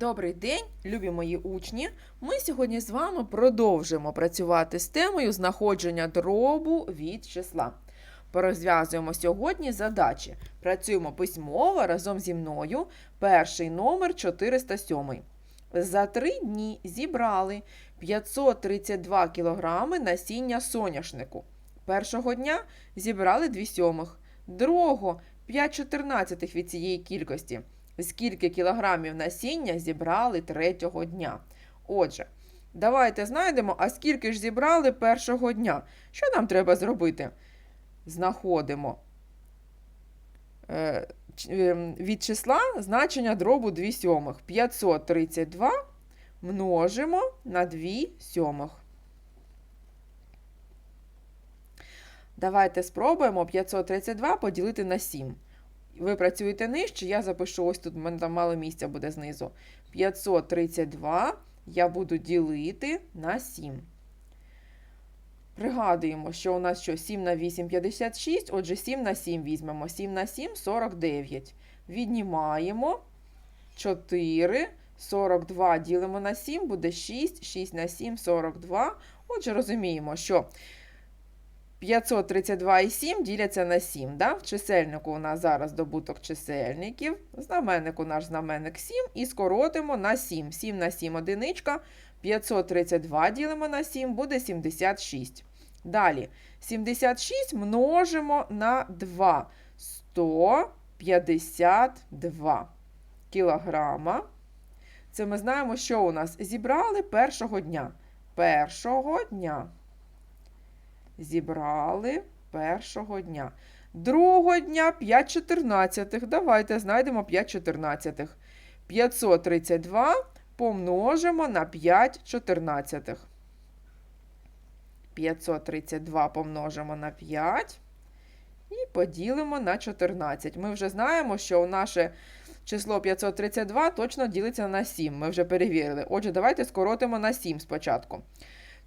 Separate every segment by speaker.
Speaker 1: Добрий день, любі мої учні! Ми сьогодні з вами продовжимо працювати з темою знаходження дробу від числа. Порозв'язуємо сьогодні задачі. Працюємо письмово разом зі мною. Перший номер 407. За три дні зібрали 532 кілограми насіння соняшнику. Першого дня зібрали 2 сьомих, другого 5 чотирнадцятих від цієї кількості. Скільки кілограмів насіння зібрали третього дня? Отже, давайте знайдемо, а скільки ж зібрали першого дня. Що нам треба зробити? Знаходимо е, ем, від числа значення дробу 2 сьомих. 532 множимо на 2 сьомих. Давайте спробуємо 532 поділити на 7. Ви працюєте нижче, я запишу ось тут, в мене там мало місця буде знизу. 532 я буду ділити на 7. Пригадуємо, що у нас що 7 на 8 56, отже 7 на 7 візьмемо. 7 на 7 49. Віднімаємо 4, 42 ділимо на 7, буде 6, 6 на 7 42. Отже, розуміємо, що 532 і 7 діляться на 7. Да? В чисельнику у нас зараз добуток чисельників. Знаменник у наш знаменник 7 і скоротимо на 7. 7 на 7 одиничка. 532 ділимо на 7, буде 76. Далі 76 множимо на 2. 152 кілограма. Це ми знаємо, що у нас зібрали першого дня. Першого дня зібрали першого дня. Другого дня 5 чотирнадцятих. Давайте знайдемо 5 чотирнадцятих. 532 помножимо на 5 чотирнадцятих. 532 помножимо на 5 і поділимо на 14. Ми вже знаємо, що наше число 532 точно ділиться на 7. Ми вже перевірили. Отже, давайте скоротимо на 7 спочатку.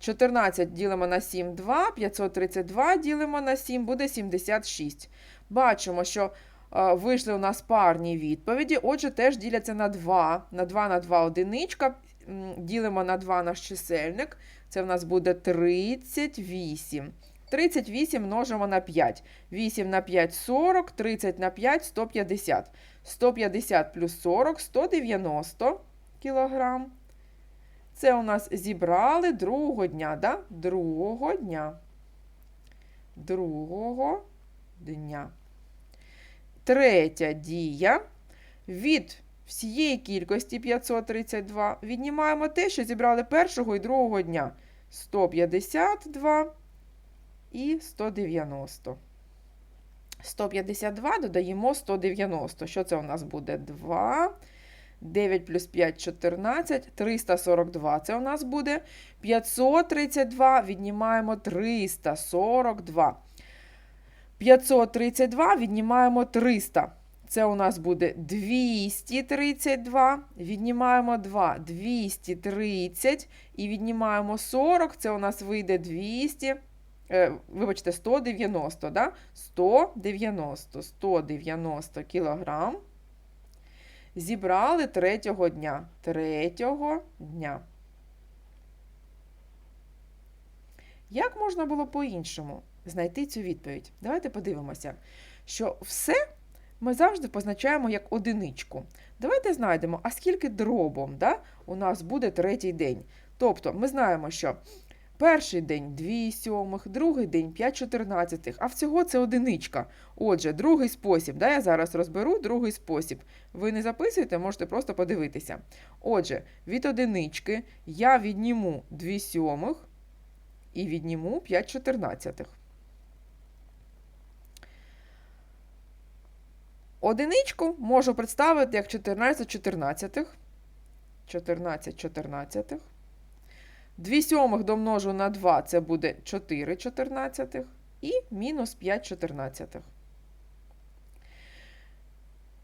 Speaker 1: 14 ділимо на 7 2, 532 ділимо на 7, буде 76. Бачимо, що е, вийшли у нас парні відповіді, отже, теж діляться на 2. На 2 на 2 одиничка. Ділимо на 2 наш чисельник. Це в нас буде 38. 38 множимо на 5. 8 на 5 40, 30 на 5 150. 150 плюс 40 190 кілограм. Це у нас зібрали другого дня, да? Другого дня. Другого дня. Третя дія. Від всієї кількості 532 віднімаємо те, що зібрали першого і другого дня. 152 і 190. 152 додаємо 190. Що це у нас буде? 2. 9 плюс 5 14, 342 це у нас буде. 532 віднімаємо 342. 532 віднімаємо 300. Це у нас буде 232. Віднімаємо 2, 230. І віднімаємо 40. Це у нас вийде 200. Е, вибачте, 190, да? 190, 190 кілограм зібрали третього дня. Третього дня. Як можна було по-іншому знайти цю відповідь? Давайте подивимося, що все ми завжди позначаємо як одиничку. Давайте знайдемо, а скільки дробом да, у нас буде третій день. Тобто ми знаємо, що перший день 2 сьомих, другий день 5 чотирнадцятих, а всього це одиничка. Отже, другий спосіб, да, я зараз розберу другий спосіб. Ви не записуєте, можете просто подивитися. Отже, від одинички я відніму 2 сьомих і відніму 5 чотирнадцятих. Одиничку можу представити як 14 чотирнадцятих. 14 чотирнадцятих. 2 сьомих домножу на 2, це буде 4 чотирнадцятих. І мінус 5 чотирнадцятих.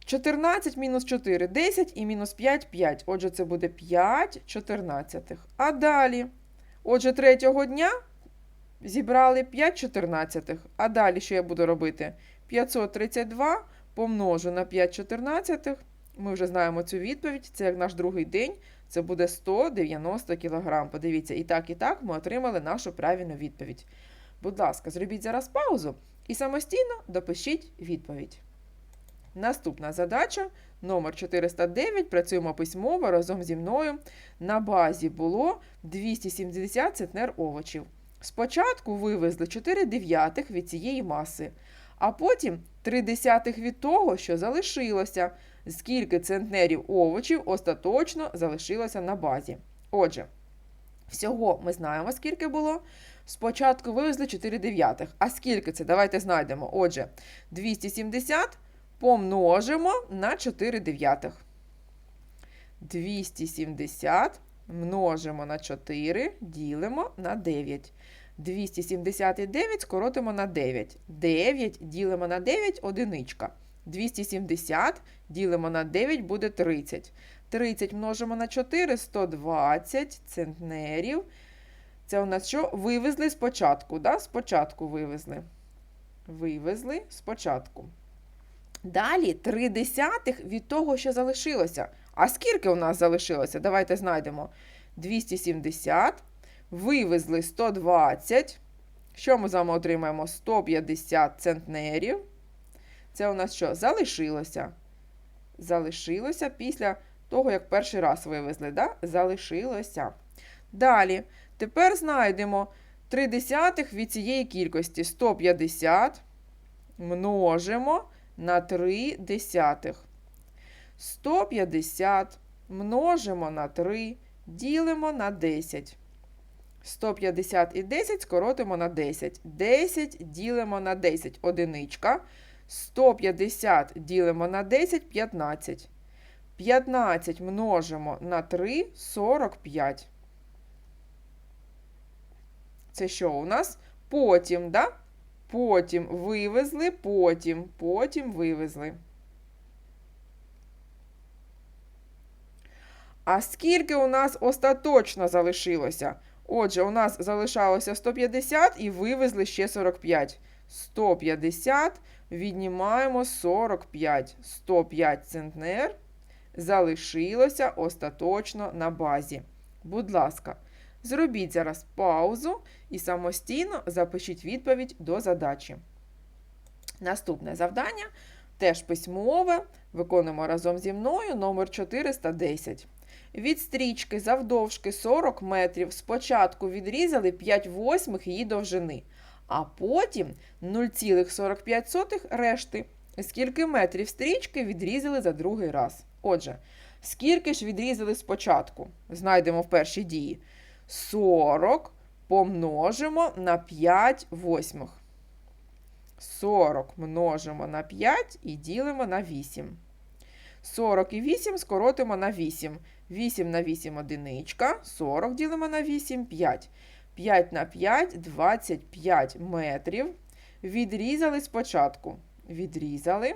Speaker 1: 14 мінус 4 – 10 і мінус 5 – 5. Отже, це буде 5 чотирнадцятих. А далі, отже, третього дня зібрали 5 чотирнадцятих. А далі що я буду робити? 532 помножу на 5 чотирнадцятих Ми вже знаємо цю відповідь. Це як наш другий день. Це буде 190 кг. Подивіться, і так, і так ми отримали нашу правильну відповідь. Будь ласка, зробіть зараз паузу і самостійно допишіть відповідь. Наступна задача номер 409. Працюємо письмово разом зі мною. На базі було 270 центнер овочів. Спочатку вивезли 4 дев'ятих від цієї маси, а потім 3 десятих від того, що залишилося, скільки центнерів овочів остаточно залишилося на базі. Отже, всього ми знаємо, скільки було. Спочатку вивезли 4 дев'ятих. А скільки це? Давайте знайдемо. Отже, 270 помножимо на 4 дев'ятих. 270 множимо на 4, ділимо на 9. 279 скоротимо на 9. 9 ділимо на 9 одиничка. 270 ділимо на 9 буде 30. 30 множимо на 4 120 центнерів. Це у нас що? Вивезли спочатку. Да? Спочатку вивезли. Вивезли спочатку. Далі 3 десятих від того, що залишилося. А скільки у нас залишилося? Давайте знайдемо. 270. Вивезли 120. Що ми з вами отримаємо? 150 центнерів. Це у нас що? Залишилося. Залишилося після того, як перший раз вивезли. Да? Залишилося. Далі. Тепер знайдемо 3 десятих від цієї кількості. 150 множимо на 3 десятих. 150 множимо на 3, ділимо на 10. 150 і 10 скоротимо на 10. 10 ділимо на 10 одиничка. 150 ділимо на 10 15. 15 множимо на 3 45. Це що у нас? Потім, да? Потім вивезли, потім, потім вивезли. А скільки у нас остаточно залишилося? Отже, у нас залишалося 150 і вивезли ще 45. 150 віднімаємо 45. 105 центнер залишилося остаточно на базі. Будь ласка, зробіть зараз паузу і самостійно запишіть відповідь до задачі. Наступне завдання теж письмове. Виконуємо разом зі мною номер 410. Від стрічки завдовжки 40 метрів спочатку відрізали 5 восьмих її довжини, а потім 0,45 решти. Скільки метрів стрічки відрізали за другий раз. Отже, скільки ж відрізали спочатку? Знайдемо в першій дії. 40 помножимо на 5 восьмих. 40 множимо на 5 і ділимо на 8. 40 і 8 скоротимо на 8. 8 на 8 одиничка, 40 ділимо на 8, 5. 5 на 5 25 метрів. Відрізали спочатку. Відрізали.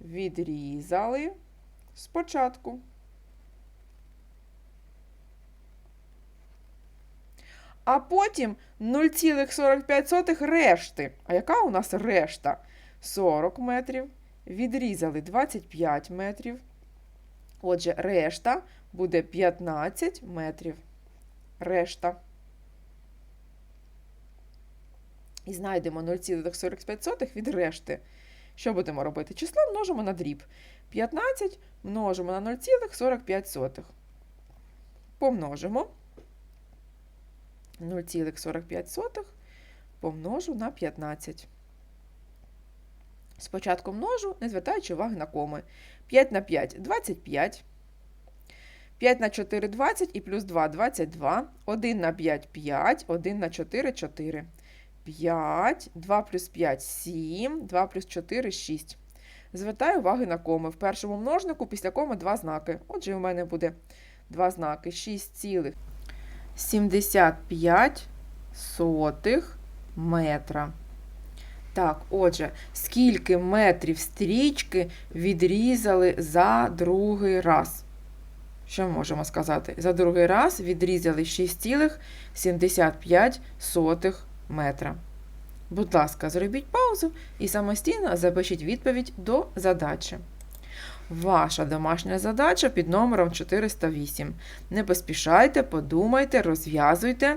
Speaker 1: Відрізали спочатку. А потім 0,45 решти. А яка у нас решта? 40 метрів. Відрізали 25 метрів. Отже, решта буде 15 метрів. Решта. І знайдемо 0,45 від решти. Що будемо робити? Число множимо на дріб. 15 множимо на 0,45. Помножимо. 0,45 помножу на 15. Спочатку множу, не звертаючи уваги на коми. 5 на 5 25. 5 на 4 20 і плюс 2 22. 1 на 5 5, 1 на 4 4. 5, 2 плюс 5 7, 2 плюс 4 6. Звертаю уваги на коми. В першому множнику після коми два знаки. Отже, у мене буде два знаки 6,75 метра. Так, отже, скільки метрів стрічки відрізали за другий раз? Що ми можемо сказати? За другий раз відрізали 6,75 метра. Будь ласка, зробіть паузу і самостійно запишіть відповідь до задачі. Ваша домашня задача під номером 408. Не поспішайте, подумайте, розв'язуйте,